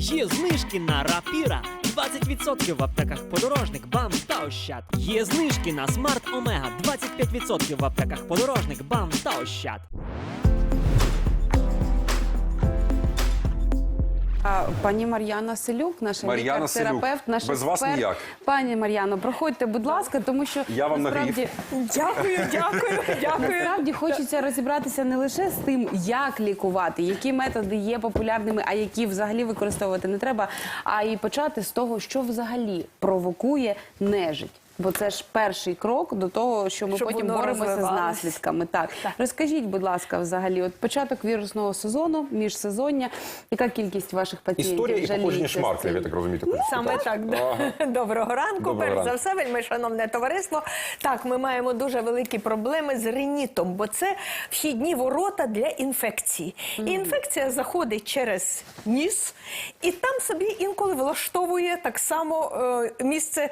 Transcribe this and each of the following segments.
Є знижки на рапіра. 20% в аптеках подорожник, бам та ощад. Є знижки на смарт Омега. 25% в аптеках подорожник, бам та ощад. Пані Мар'яна Селюк, наша Мар'яна лікар-терапевт, наш Без вас експерт. ніяк. Пані Мар'яно, проходьте, будь ласка, тому що Я вам насправді, Дякую, дякую, дякую. насправді хочеться розібратися не лише з тим, як лікувати, які методи є популярними, а які взагалі використовувати не треба, а і почати з того, що взагалі провокує нежить. Бо це ж перший крок до того, що ми Щоб потім воно боремося з розвивалось. наслідками. Так. розкажіть, будь ласка, взагалі, от початок вірусного сезону, міжсезоння, яка кількість ваших пацієнтів Історія і жаліється походження з шмарклів, я цим? так розумію. таку Саме ситуацію. так. Ага. Доброго ранку. Доброго Перш за все, вельми шановне товариство. Так, ми маємо дуже великі проблеми з ринітом, бо це вхідні ворота для інфекції. І інфекція заходить через ніс, і там собі інколи влаштовує так само е, місце.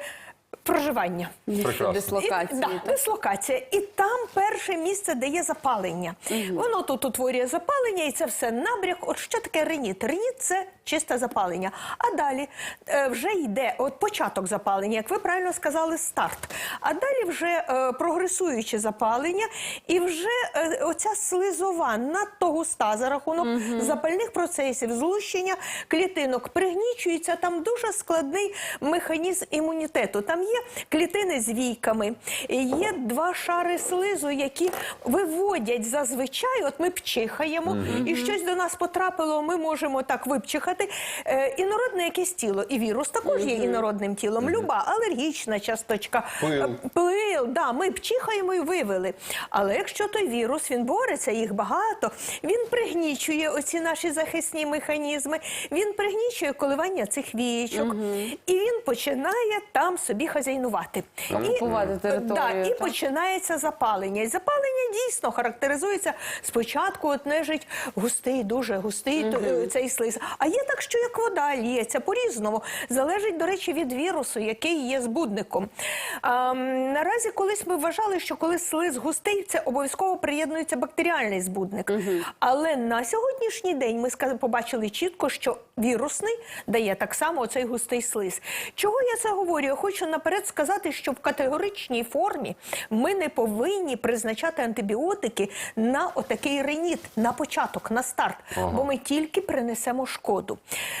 Проживання. Місце Прекрасно. дислокації. І, да, так? дислокація. І там перше місце, де є запалення. Воно тут утворює запалення, і це все набряк. От що таке реніт? Реніт це чисте запалення. А далі е, вже йде от початок запалення, як ви правильно сказали, старт. А далі вже е, прогресуюче запалення, і вже е, оця слизова надто густа за рахунок запальних процесів, злущення клітинок пригнічується. Там дуже складний механізм імунітету. Там є клітини з війками, є два шари слизу, які виводять зазвичай. От ми пчихаємо, і щось до нас потрапило. Ми можемо так випчихати. Е, інородне якесь тіло, і вірус також є інородним тілом. Люба алергічна часточка, Пил. е, пил, да, ми пчихаємо і вивели. Але якщо той вірус він бореться, їх багато, він пригнічує оці наші захисні механізми, він пригнічує коливання цих вієчок, і він починає там собі хазяйнувати. Окупувати територію, Да, і так? починається запалення. І запалення дійсно характеризується спочатку, от нежить густий, дуже густий то- е, цей слиз. А є так, що як вода ліється по-різному. Залежить, до речі, від вірусу, який є збудником. А, наразі колись ми вважали, що коли слиз густий, це обов'язково приєднується бактеріальний збудник. Але на сьогоднішній день ми побачили чітко, що вірусний дає так само оцей густий слиз. Чого я це говорю? Я хочу наперед сказати, що в категоричній формі ми не повинні призначати антибіотики на отакий реніт, на початок, на старт, бо ми тільки принесемо шкоду.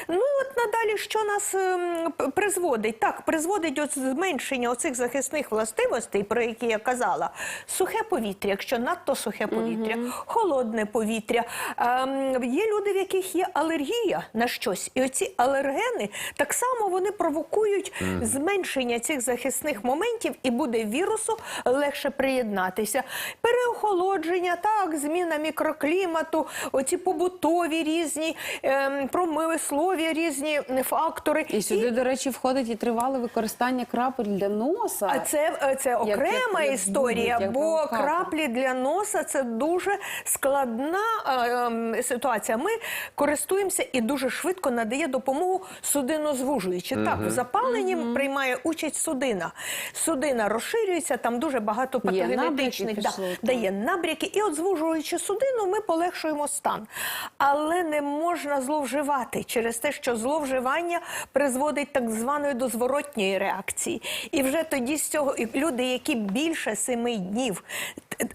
Ну от надалі, що нас ем, призводить? Так, призводить от зменшення оцих захисних властивостей, про які я казала. Сухе повітря, якщо надто сухе повітря, холодне повітря. Ем, є люди, в яких є алергія на щось, і оці алергени так само вони провокують зменшення цих захисних моментів, і буде вірусу легше приєднатися. Переохолодження, так, зміна мікроклімату, оці побутові різні, ем, промислові різні фактори. І сюди, до речі, входить і тривале використання крапель для носа. А це, е, це окрема як історія, як бо краплі для носа це дуже складна е, ем, ситуація. Ми користуємося і дуже швидко надає допомогу судинозвужуючи. Так, в запаленні приймає участь судина. Судина розширюється, там дуже багато патогенетичних да, дає набряки. І от звужуючи судину, ми полегшуємо стан. Але не можна зловживати через те, що зловживання призводить так званої до зворотньої реакції. І вже тоді з цього люди, які більше семи днів,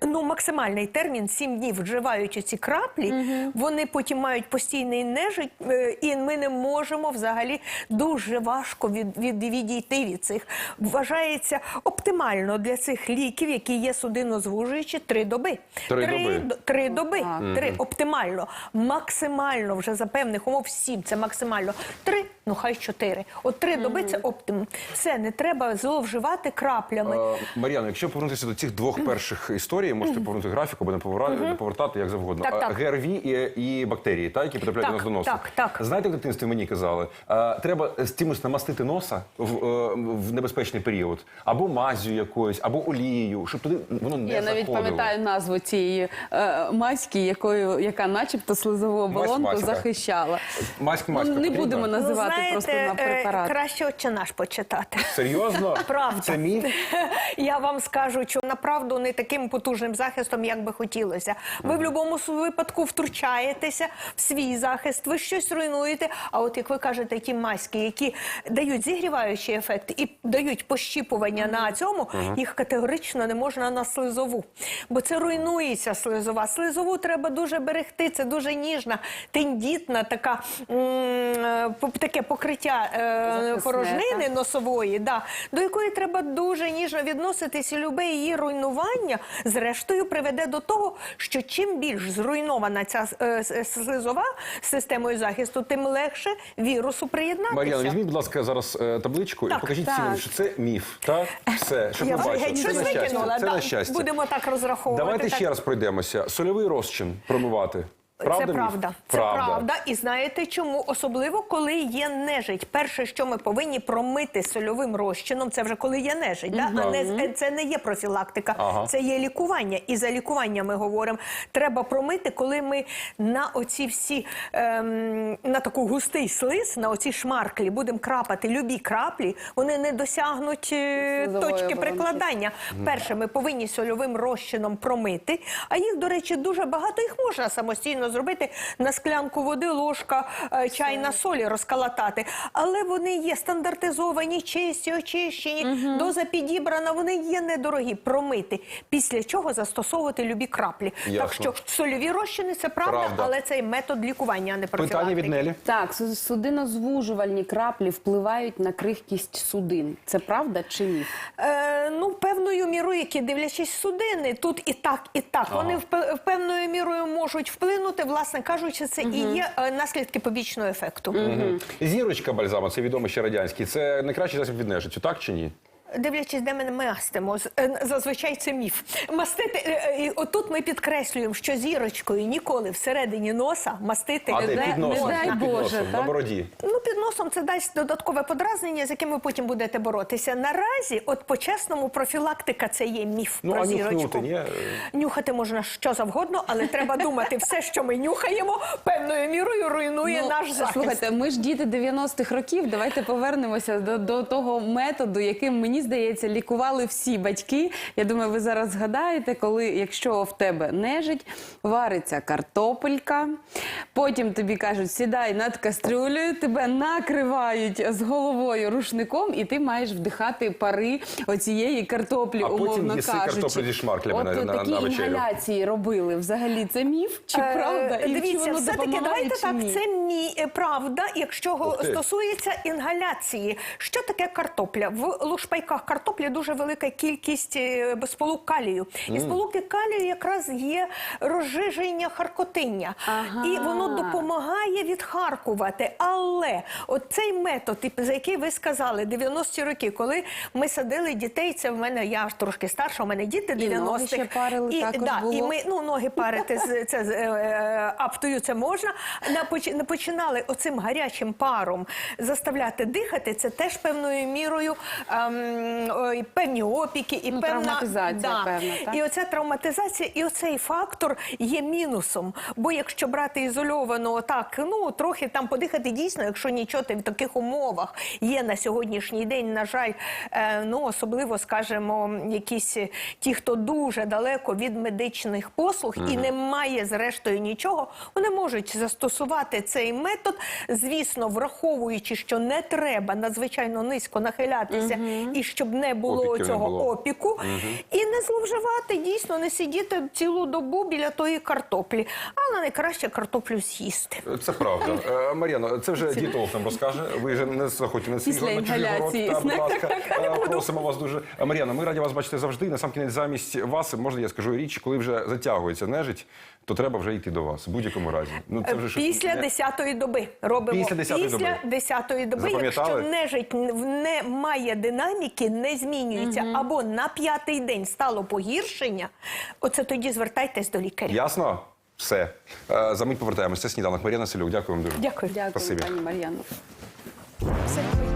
ну максимальний термін сім днів вживають оці краплі, вони потім мають постійний нежить, е, і ми не можемо взагалі дуже важко від, від, відійти від цих. Вважається оптимально для цих ліків, які є судинозвужуючі, три доби. Три доби. д- Три доби. Три оптимально. Максимально вже за певних умов сім. Це максимально. Три, ну хай чотири. От три доби це оптимум. Все, не треба зловживати краплями. Е, Мар'яно, якщо повернутися до цих двох перших історій, можете повернути графіку не повера- повертати, як завгодно. Так, так. ГРВІ і, і бактерії, які потрапляють Так, до нас до носа. так, так. Знаєте, в дитинстві мені казали, е, треба з чимось намастити носа в, е, в небезпечний період, або мазю якоюсь, або олією, щоб туди воно не Я навіть заходило. пам'ятаю назву цієї е, маськи, якою яка, начебто, слизову оболонку захищала. Маська, Ну, маська не потрібна? будемо Ну, називати просто на е, препарат. краще отче наш почитати. Серйозно? Правда. Це міф? Я вам скажу, що направду не таким потужним захистом, як би хотілося. Ви в будь-якому випадку втручаєтеся в свій захист, ви щось руйнуєте. А от як ви кажете, ті маски, які дають зігріваючий ефект і дають пощіпування на цьому, їх категорично не можна на слизову, бо це руйнується слизова. Слизову треба дуже берегти. Це дуже ніжна, тендітна така е, таке покриття е, порожнини носової, да, до якої треба дуже ніжно відноситись, і любе її руйнування, зрештою, приведе до того, що чим більш зруйнована ця е, слизова системою захисту, тим легше вірусу приєднатися. Мар'яна, візьміть, будь ласка, зараз е, табличку Так, і покажіть так. всім, що це міф. Так, все, щоб Я ми бачили. Це на щастя. Це да. на щастя. Будемо так розраховувати. Давайте так. ще раз пройдемося. Сольовий розчин промивати. Правда, це правда. Це правда. І знаєте чому? Особливо, коли є нежить. Перше, що ми повинні промити сольовим розчином, це вже коли є нежить. Да? А не, це не є профілактика, Ага. це є лікування. І за лікування ми говоримо. Треба промити, коли ми на оці всі ем, на таку густий слиз, на оці шмарклі будемо крапати любі краплі, вони не досягнуть е, Слизової точки оболонки. прикладання. Перше, ми повинні сольовим розчином промити, а їх, до речі, дуже багато. Їх можна самостійно зробити на склянку води, ложка е, чайна солі розкалатати. Але вони є стандартизовані, чисті, очищені, доза підібрана, вони є недорогі. Промити. Після чого застосовувати любі краплі. Ясно. Так що сольові розчини це правда, Правда. але це метод лікування, а не профілактики. Питання від Нелі. Так, судинозвужувальні краплі впливають на крихкість судин. Це правда чи ні? Е, ну, певною мірою, які дивлячись судини, тут і так, і так. Вони впе- певною мірою можуть вплинути, власне кажучи, це і є е, наслідки побічного ефекту. Зірочка бальзаму, це відомо ще радянський. Це найкращий засіб від нежиттю, так чи ні? Дивлячись, де ми мастимо, з- е, зазвичай це міф. Мастити, е, е, і отут ми підкреслюємо, що зірочкою ніколи всередині носа мастити А де не під носом? не дай Під Боже, носом, на бороді. Ну, під носом це дасть додаткове подразнення, з яким ви потім будете боротися. Наразі, от по-чесному, профілактика це є міф Ну, про а зірочку. нюхнути, ні? Нюхати можна що завгодно, але треба думати, все, що ми нюхаємо, певною мірою руйнує наш захист. Ну, Слухайте, ми ж діти 90-х років. Давайте повернемося до, до того методу, яким мені здається, лікували всі батьки. Я думаю, ви зараз згадаєте, коли якщо в тебе нежить, вариться картопелька, потім тобі кажуть, сідай над кастрюлею, тебе накривають з головою рушником, і ти маєш вдихати пари оцієї картоплі, А потім умовно їси кажучи. шмарклями От на- на- такі на вечерю. інгаляції робили. Взагалі це міф чи Е, правда? І Дивіться, все-таки давайте так. ні? Це мі е, правда, якщо стосується інгаляції. Що таке картопля? В лушпайках картоплі дуже велика кількість е, сполук калію. І сполуки калію якраз є розжиження харкотиння. Ага. І воно допомагає відхаркувати. Але от цей метод, і за який ви сказали, 90-ті роки, коли ми садили дітей, це в мене я ж трошки старша, у мене діти 90-х. ноги ще парили, і, також да, і було. ми ну ноги парити з це з, е, е, аптою це можна. Не починали оцим гарячим паром заставляти дихати. Це теж певною мірою ем, і певні опіки, і Ну, певна травматизація певна, так? І оця травматизація, і оцей фактор є мінусом. Бо якщо брати ізольовано, так ну трохи там подихати дійсно, якщо нічого ти в таких умовах є на сьогоднішній день, на жаль, е, ну особливо скажімо, якісь е, ті, хто дуже далеко від медичних послуг і не має зрештою нічого, вони можуть застосувати цей метод, звісно, враховуючи, що не треба надзвичайно низько нахилятися, і щоб не було Опіків не цього було. опіку, і не зловживати, дійсно, не сидіти цілу добу біля тої картоплі, але найкраще картоплю з'їсти. Це правда. Е, Мар'яно, це вже дієтолог нам розкаже. Ви вже не заходьте на свій Після город, на чужий город. інгаляції. Та, будь ласка, Е, просимо вас дуже. Е, Мар'яно, ми раді вас бачити завжди. На сам кінець замість вас, можна я скажу річ, коли вже затягується нежить, то треба вже йти до вас в будь-якому разі. Ну це вже Після не- 10-ї доби робимо. Після 10-ї доби. Після 10-ї доби, якщо нежить не має динаміки, не змінюється, або на п'ятий день стало погіршення, оце тоді звертайтесь до лікаря. Ясно? Все. Е, За мить повертаємося. Це сніданок. Мар'яна Селюк. Дякую вам дуже. Дякую. Дякую, Спасибі. пані Мар'яно. Все.